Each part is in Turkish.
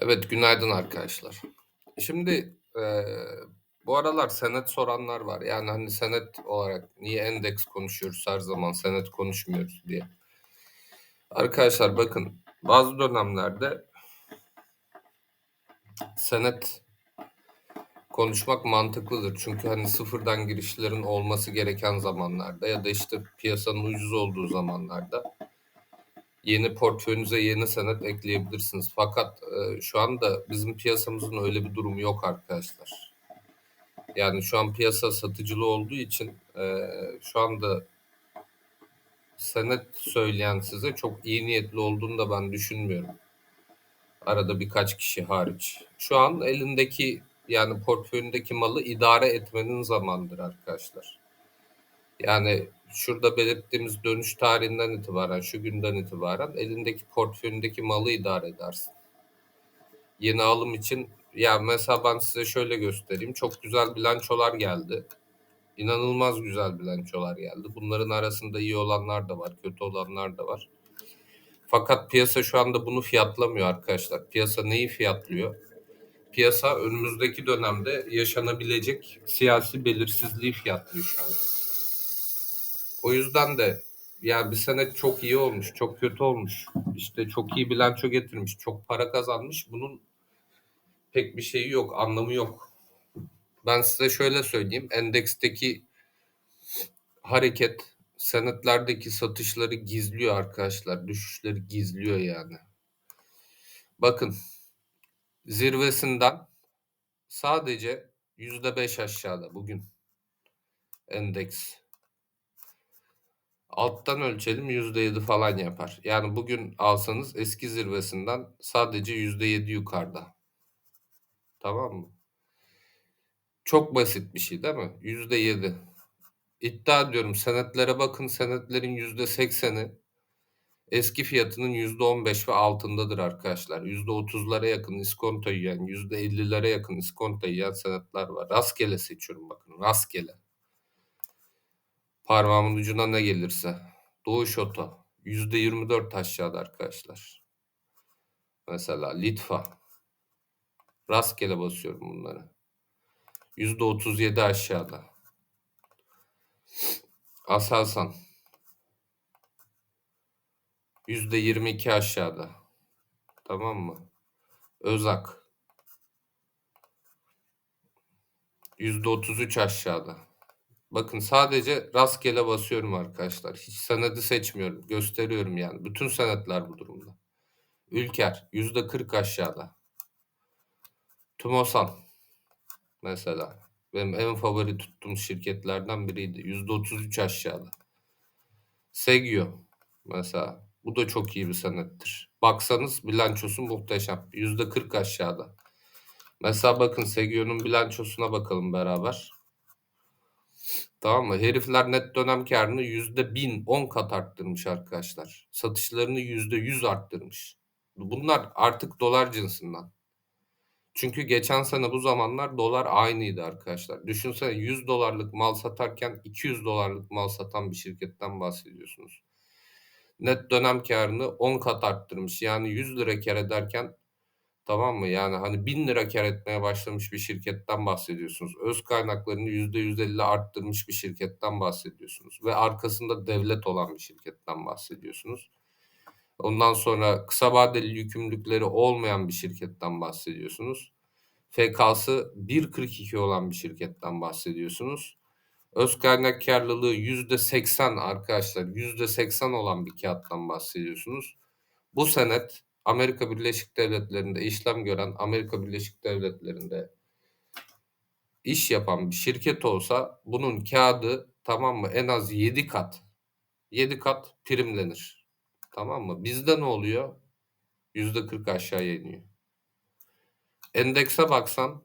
Evet, günaydın arkadaşlar. Şimdi, eee, bu aralar senet soranlar var. Yani, hani, senet olarak niye endeks konuşuyoruz her zaman, senet konuşmuyoruz diye. Arkadaşlar bakın, bazı dönemlerde senet konuşmak mantıklıdır. Çünkü, hani, sıfırdan girişlerin olması gereken zamanlarda ya da, işte, piyasanın ucuz olduğu zamanlarda yeni portföyünüze yeni senet ekleyebilirsiniz. Fakat, eee, şu anda bizim piyasamızın öyle bir durumu yok arkadaşlar. Yani şu an piyasa satıcılı olduğu için, eee, şu anda senet söyleyen size çok iyi niyetli olduğunu da ben düşünmüyorum. Arada birkaç kişi hariç. Şu an elindeki, yani portföyündeki malı idare etmenin zamanıdır arkadaşlar. Yani şurada belirttiğimiz dönüş tarihinden itibaren, şu günden itibaren elindeki portföyündeki malı idare edersin. Yeni alım için ya mesela ben size şöyle göstereyim. Çok güzel bilançolar geldi. İnanılmaz güzel bilançolar geldi. Bunların arasında iyi olanlar da var, kötü olanlar da var. Fakat piyasa şu anda bunu fiyatlamıyor arkadaşlar. Piyasa neyi fiyatlıyor? Piyasa önümüzdeki dönemde yaşanabilecek siyasi belirsizliği fiyatlıyor şu an. O yüzden de ya bir sene çok iyi olmuş, çok kötü olmuş. İşte çok iyi bilanço getirmiş, çok para kazanmış. Bunun pek bir şeyi yok, anlamı yok. Ben size şöyle söyleyeyim. Endeksteki hareket senetlerdeki satışları gizliyor arkadaşlar. Düşüşleri gizliyor yani. Bakın zirvesinden sadece yüzde beş aşağıda bugün endeks. Alttan ölçelim yüzde yedi falan yapar. Yani bugün alsanız eski zirvesinden sadece yüzde yedi yukarıda. Tamam mı? Çok basit bir şey değil mi? Yüzde yedi. İddia ediyorum senetlere bakın senetlerin yüzde sekseni eski fiyatının yüzde on beş ve altındadır arkadaşlar. Yüzde otuzlara yakın iskonto yiyen, yüzde ellilere yakın iskonto yiyen senetler var. Rastgele seçiyorum bakın rastgele. Parmağımın ucuna ne gelirse. Doğu Şoto yüzde yirmi dört aşağıda arkadaşlar. Mesela Litfa. Rastgele basıyorum bunları. Yüzde otuz yedi aşağıda. Aselsan. Yüzde yirmi iki aşağıda. Tamam mı? Özak. Yüzde otuz üç aşağıda. Bakın sadece rastgele basıyorum arkadaşlar. Hiç senedi seçmiyorum. Gösteriyorum yani. Bütün senetler bu durumda. Ülker yüzde kırk aşağıda. Tumosan mesela. Benim en favori tuttuğum şirketlerden biriydi. Yüzde otuz üç aşağıda. Segio mesela. Bu da çok iyi bir senettir. Baksanız bilançosu muhteşem. Yüzde kırk aşağıda. Mesela bakın Segio'nun bilançosuna bakalım beraber. Tamam mı? Herifler net dönem karını yüzde bin, on kat arttırmış arkadaşlar. Satışlarını yüzde yüz arttırmış. Bunlar artık dolar cinsinden. Çünkü geçen sene bu zamanlar dolar aynıydı arkadaşlar. Düşünsene 100 dolarlık mal satarken 200 dolarlık mal satan bir şirketten bahsediyorsunuz. Net dönem karını 10 kat arttırmış. Yani 100 lira kar ederken tamam mı? Yani hani 1000 lira kar etmeye başlamış bir şirketten bahsediyorsunuz. Öz kaynaklarını %150 arttırmış bir şirketten bahsediyorsunuz. Ve arkasında devlet olan bir şirketten bahsediyorsunuz. Ondan sonra kısa vadeli yükümlülükleri olmayan bir şirketten bahsediyorsunuz. FK'sı 1.42 olan bir şirketten bahsediyorsunuz. Öz kaynak karlılığı %80 arkadaşlar %80 olan bir kağıttan bahsediyorsunuz. Bu senet Amerika Birleşik Devletleri'nde işlem gören Amerika Birleşik Devletleri'nde iş yapan bir şirket olsa bunun kağıdı tamam mı en az 7 kat 7 kat primlenir. Tamam mı? Bizde ne oluyor? %40 aşağıya iniyor. Endekse baksan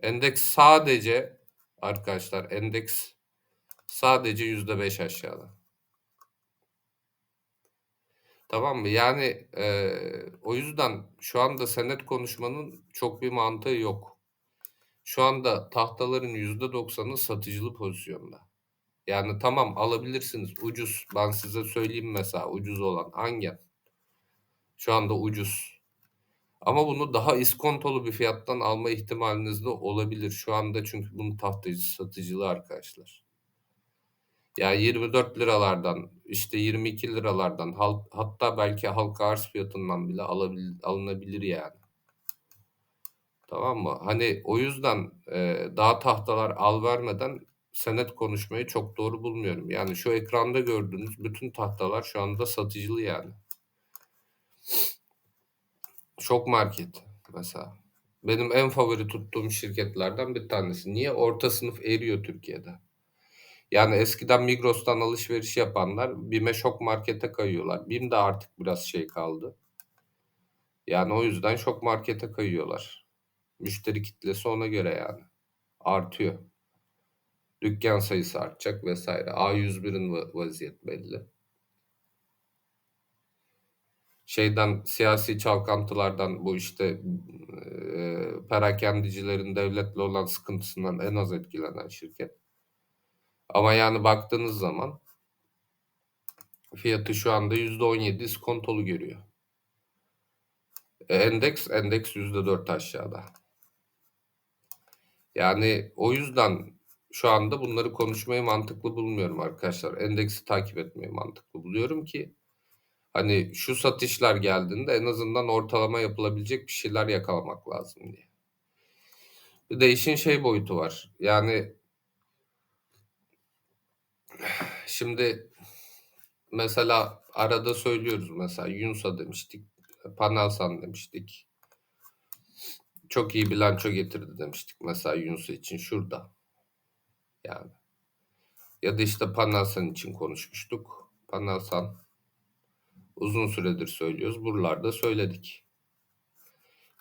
endeks sadece arkadaşlar endeks sadece %5 aşağıda. Tamam mı? Yani e, o yüzden şu anda senet konuşmanın çok bir mantığı yok. Şu anda tahtaların %90'ı satıcılı pozisyonda. Yani tamam alabilirsiniz ucuz. Ben size söyleyeyim mesela ucuz olan hangi? Şu anda ucuz. Ama bunu daha iskontolu bir fiyattan alma ihtimaliniz de olabilir. Şu anda çünkü bunun tahtacı satıcılı arkadaşlar. Ya liralardan işte liralardan hatta belki halka arz fiyatından bile alabil alınabilir yani. Tamam mı? Hani o yüzden, eee, daha tahtalar al vermeden senet konuşmayı çok doğru bulmuyorum. Yani şu ekranda gördüğünüz bütün tahtalar şu anda satıcılı yani. Şok Market mesela. Benim en favori tuttuğum şirketlerden bir tanesi. Niye? Orta sınıf eriyor Türkiye'de. Yani eskiden Migros'tan alışveriş yapanlar BİM'e Şok Market'e kayıyorlar. BİM de artık biraz şey kaldı. Yani o yüzden Şok Market'e kayıyorlar. Müşteri kitlesi ona göre yani. Artıyor. Dükkan sayısı artacak vesaire. A101'in vaziyet belli. Şeyden siyasi çalkantılardan bu işte e, perakendicilerin devletle olan sıkıntısından en az etkilenen şirket. Ama yani baktığınız zaman fiyatı şu anda %17 iskontolu görüyor. E, endeks endeks %4 aşağıda. Yani o yüzden şu anda bunları konuşmayı mantıklı bulmuyorum arkadaşlar. Endeksi takip etmeyi mantıklı buluyorum ki hani şu satışlar geldiğinde en azından ortalama yapılabilecek bir şeyler yakalamak lazım diye. Bir de işin şey boyutu var. Yani şimdi mesela arada söylüyoruz mesela Yunsa demiştik, Panelsan demiştik. Çok iyi bilanço getirdi demiştik mesela Yunsa için şurada. Yani. Ya da işte Panelsan için konuşmuştuk. Panelsan uzun süredir söylüyoruz. Buralarda söyledik.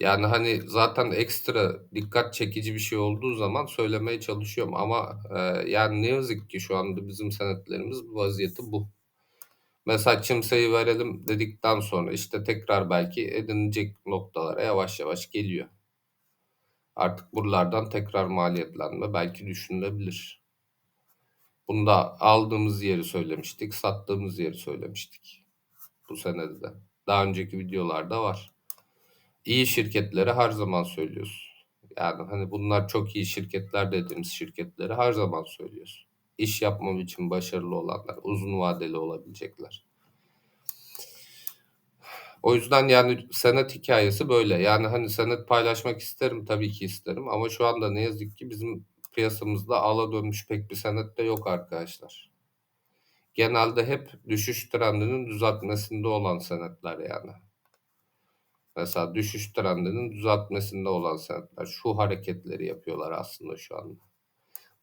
Yani hani zaten ekstra dikkat çekici bir şey olduğu zaman söylemeye çalışıyorum ama e, yani ne yazık ki şu anda bizim senetlerimiz vaziyeti bu. Mesela çimseyi verelim dedikten sonra işte tekrar belki edinecek noktalara yavaş yavaş geliyor. Artık buralardan tekrar maliyetlenme belki düşünülebilir. Bunda aldığımız yeri söylemiştik, sattığımız yeri söylemiştik. Bu senede de. Daha önceki videolarda var. İyi şirketleri her zaman söylüyoruz. Yani hani bunlar çok iyi şirketler dediğimiz şirketleri her zaman söylüyoruz. İş yapmam için başarılı olanlar, uzun vadeli olabilecekler. O yüzden yani senet hikayesi böyle. Yani hani senet paylaşmak isterim tabii ki isterim ama şu anda ne yazık ki bizim piyasamızda ala dönmüş pek bir senet de yok arkadaşlar. Genelde hep düşüş trendinin düzeltmesinde olan senetler yani. Mesela düşüş trendinin düzeltmesinde olan senetler şu hareketleri yapıyorlar aslında şu anda.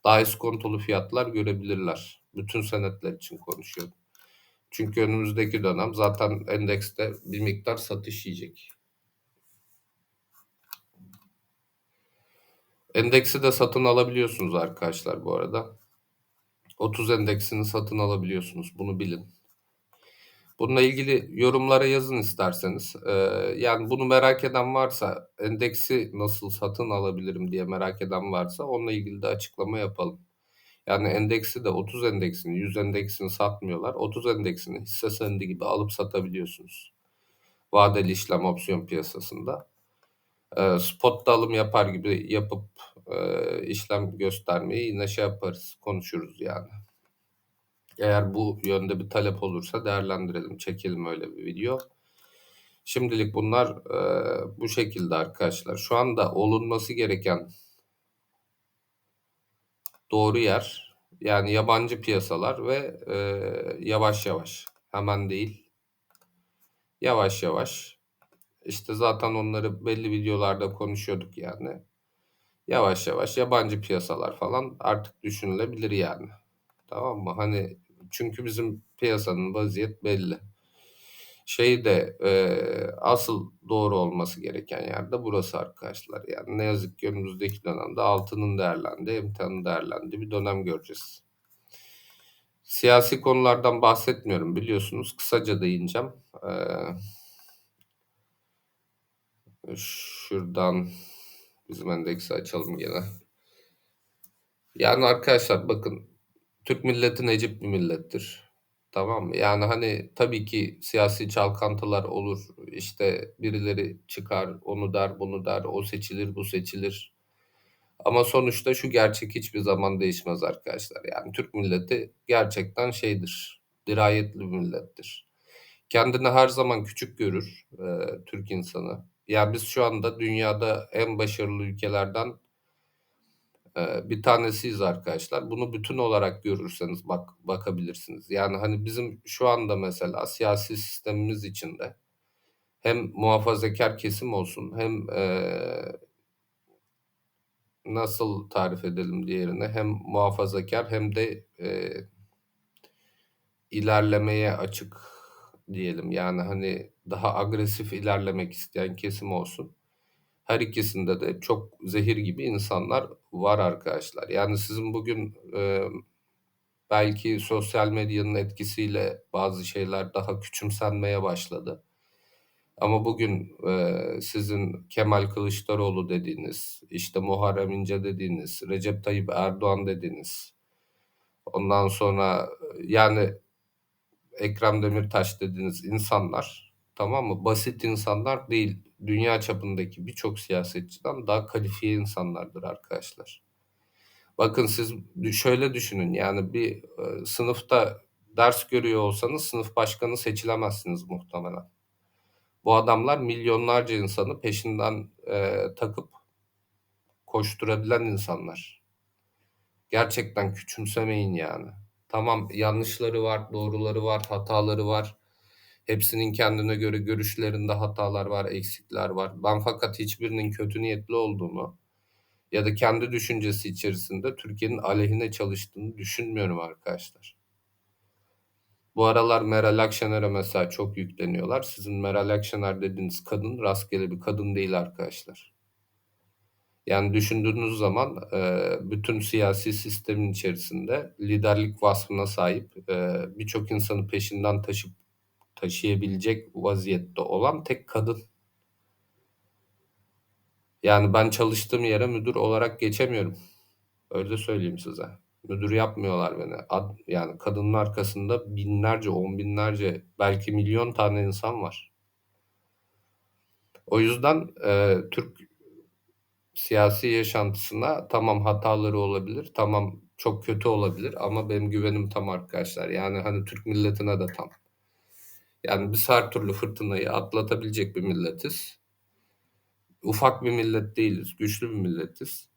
Daha iskontolu fiyatlar görebilirler. Bütün senetler için konuşuyorum. Çünkü önümüzdeki dönem zaten endekste bir miktar satış yiyecek. Endeksi de satın alabiliyorsunuz arkadaşlar bu arada. 30 endeksini satın alabiliyorsunuz. Bunu bilin. Bununla ilgili yorumlara yazın isterseniz. Ee, yani bunu merak eden varsa, endeksi nasıl satın alabilirim diye merak eden varsa onunla ilgili de açıklama yapalım. Yani endeksi de 30 endeksini, 100 endeksini satmıyorlar. 30 endeksini hisse senedi gibi alıp satabiliyorsunuz. Vadeli işlem opsiyon piyasasında. E, spot alım yapar gibi yapıp e, işlem göstermeyi yine şey yaparız, konuşuruz yani. Eğer bu yönde bir talep olursa değerlendirelim, çekelim öyle bir video. Şimdilik bunlar e, bu şekilde arkadaşlar. Şu anda olunması gereken doğru yer yani yabancı piyasalar ve e, yavaş yavaş hemen değil yavaş yavaş işte zaten onları belli videolarda konuşuyorduk yani yavaş yavaş yabancı piyasalar falan artık düşünülebilir yani tamam mı hani çünkü bizim piyasanın vaziyet belli şey de e, asıl doğru olması gereken yerde burası arkadaşlar. Yani ne yazık ki önümüzdeki dönemde altının değerlendiği, emtianın değerlendiği bir dönem göreceğiz. Siyasi konulardan bahsetmiyorum biliyorsunuz. Kısaca değineceğim. Ee, şuradan bizim endeksi açalım gene. Yani arkadaşlar bakın Türk milleti necip bir millettir. Tamam mı? Yani, hani, tabii ki siyasi çalkantılar olur. İşte, birileri çıkar, onu der, bunu der, o seçilir, bu seçilir. Ama sonuçta şu gerçek hiçbir zaman değişmez arkadaşlar. Yani Türk milleti gerçekten şeydir, dirayetli bir millettir. Kendini her zaman küçük görür, eee, Türk insanı. Ya, biz şu anda dünyada en başarılı ülkelerden bir tanesiyiz arkadaşlar. Bunu bütün olarak görürseniz bak bakabilirsiniz. Yani, hani, bizim şu anda mesela siyasi sistemimiz içinde hem muhafazakâr kesim olsun hem, eee nasıl tarif edelim diğerini? Hem muhafazakâr hem de, eee ilerlemeye açık diyelim. Yani, hani, daha agresif ilerlemek isteyen kesim olsun. Her ikisinde de çok zehir gibi insanlar var arkadaşlar. Yani, sizin bugün, emm Belki sosyal medyanın etkisiyle bazı şeyler daha küçümsenmeye başladı. Ama bugün, eee, sizin Kemal Kılıçdaroğlu dediğiniz, işte Muharrem İnce dediğiniz, Recep Tayyip Erdoğan dediğiniz, ondan sonra, yani Ekrem Demirtaş dediğiniz insanlar, tamam mı? Basit insanlar değil. Dünya çapındaki birçok siyasetçiden daha kalifiye insanlardır arkadaşlar. Bakın siz şöyle düşünün, yani bir, eee, sınıfta ders görüyor olsanız sınıf başkanı seçilemezsiniz muhtemelen. Bu adamlar milyonlarca insanı peşinden, eee, takıp koşturabilen insanlar. Gerçekten küçümsemeyin yani. Tamam, yanlışları var, doğruları var, hataları var. Hepsinin kendine göre görüşlerinde hatalar var, eksikler var. Ben fakat hiçbirinin kötü niyetli olduğunu ya da kendi düşüncesi içerisinde Türkiye'nin aleyhine çalıştığını düşünmüyorum arkadaşlar. Bu aralar Meral Akşener'e mesela çok yükleniyorlar. Sizin Meral Akşener dediğiniz kadın rastgele bir kadın değil arkadaşlar. Yani düşündüğünüz zaman eee, bütün siyasi sistemin içerisinde liderlik vasfına sahip eee, birçok insanı peşinden taşıp taşıyabilecek vaziyette olan tek kadın. Yani ben çalıştığım yere müdür olarak geçemiyorum. Öyle söyleyeyim size. Müdür yapmıyorlar beni. Ad, yani kadının arkasında binlerce, on binlerce, belki milyon tane insan var. O yüzden e, Türk siyasi yaşantısına tamam hataları olabilir, tamam çok kötü olabilir ama benim güvenim tam arkadaşlar. Yani hani Türk milletine de tam. Yani biz her türlü fırtınayı atlatabilecek bir milletiz. Ufak bir millet değiliz, güçlü bir milletiz.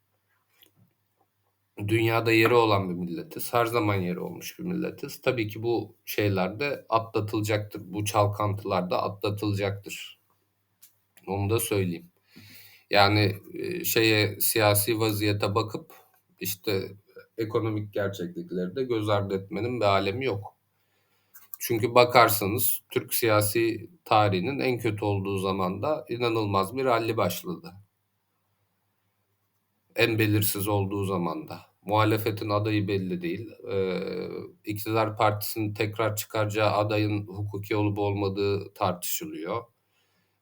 Dünyada yeri olan bir milletiz. Her zaman yeri olmuş bir milletiz. Tabii ki bu şeyler de atlatılacaktır. Bu çalkantılar da atlatılacaktır. Onu da söyleyeyim. Yani e, şeye siyasi vaziyete bakıp işte ekonomik gerçeklikleri de göz ardı etmenin bir alemi yok. Çünkü bakarsanız Türk siyasi tarihinin en kötü olduğu zamanda inanılmaz bir ralli başladı. En belirsiz olduğu zamanda. Muhalefetin adayı belli değil. Ee, iktidar partisinin tekrar çıkaracağı adayın hukuki olup olmadığı tartışılıyor.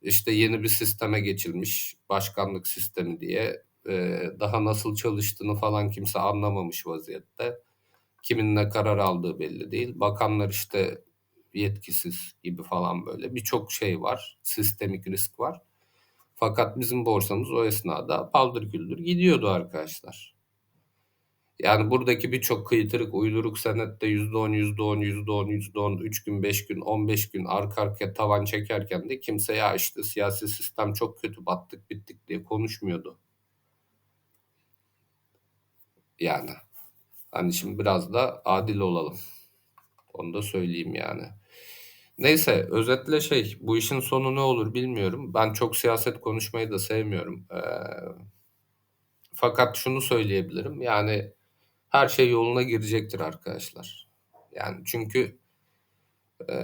İşte yeni bir sisteme geçilmiş, başkanlık sistemi diye. Ee, daha nasıl çalıştığını falan kimse anlamamış vaziyette. Kimin ne karar aldığı belli değil. Bakanlar işte yetkisiz gibi falan böyle. Birçok şey var. Sistemik risk var. Fakat bizim borsamız o esnada paldır güldür gidiyordu arkadaşlar. Yani buradaki birçok kıytırık, uyduruk senette %10, %10, %10, %10, 3 gün, 5 gün, 15 gün arka arkaya tavan çekerken de kimse ya işte siyasi sistem çok kötü battık bittik diye konuşmuyordu. Yani hani şimdi biraz da adil olalım. Onu da söyleyeyim yani. Neyse özetle şey bu işin sonu ne olur bilmiyorum. Ben çok siyaset konuşmayı da sevmiyorum. Ee, fakat şunu söyleyebilirim yani her şey yoluna girecektir arkadaşlar. Yani çünkü e,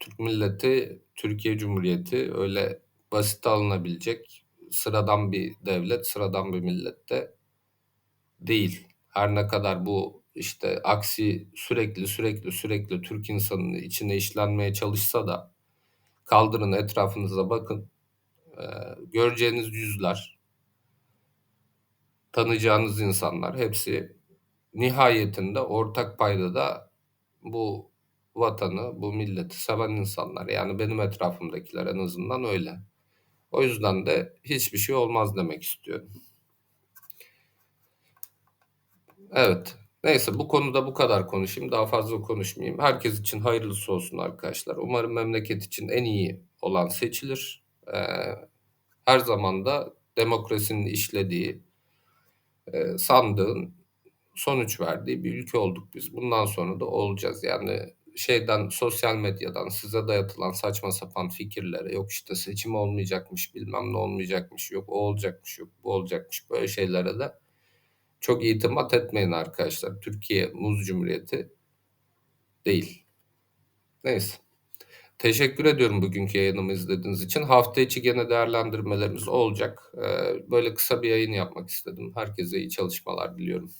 Türk milleti, Türkiye Cumhuriyeti öyle basit alınabilecek sıradan bir devlet, sıradan bir millet de değil. Her ne kadar bu işte aksi sürekli sürekli sürekli Türk insanının içine işlenmeye çalışsa da kaldırın etrafınıza bakın. E, göreceğiniz yüzler, tanıyacağınız insanlar hepsi nihayetinde ortak payda da bu vatanı, bu milleti seven insanlar. Yani benim etrafımdakiler en azından öyle. O yüzden de hiçbir şey olmaz demek istiyorum. Evet. Neyse bu konuda bu kadar konuşayım. Daha fazla konuşmayayım. Herkes için hayırlısı olsun arkadaşlar. Umarım memleket için en iyi olan seçilir. Ee, her zaman da demokrasinin işlediği, e, sandığın sonuç verdiği bir ülke olduk biz. Bundan sonra da olacağız. Yani şeyden sosyal medyadan size dayatılan saçma sapan fikirlere yok işte seçim olmayacakmış bilmem ne olmayacakmış yok o olacakmış yok bu olacakmış böyle şeylere de çok itimat etmeyin arkadaşlar. Türkiye Muz Cumhuriyeti değil. Neyse. Teşekkür ediyorum bugünkü yayınımı izlediğiniz için. Hafta içi gene değerlendirmelerimiz olacak. Ee, böyle kısa bir yayın yapmak istedim. Herkese iyi çalışmalar diliyorum.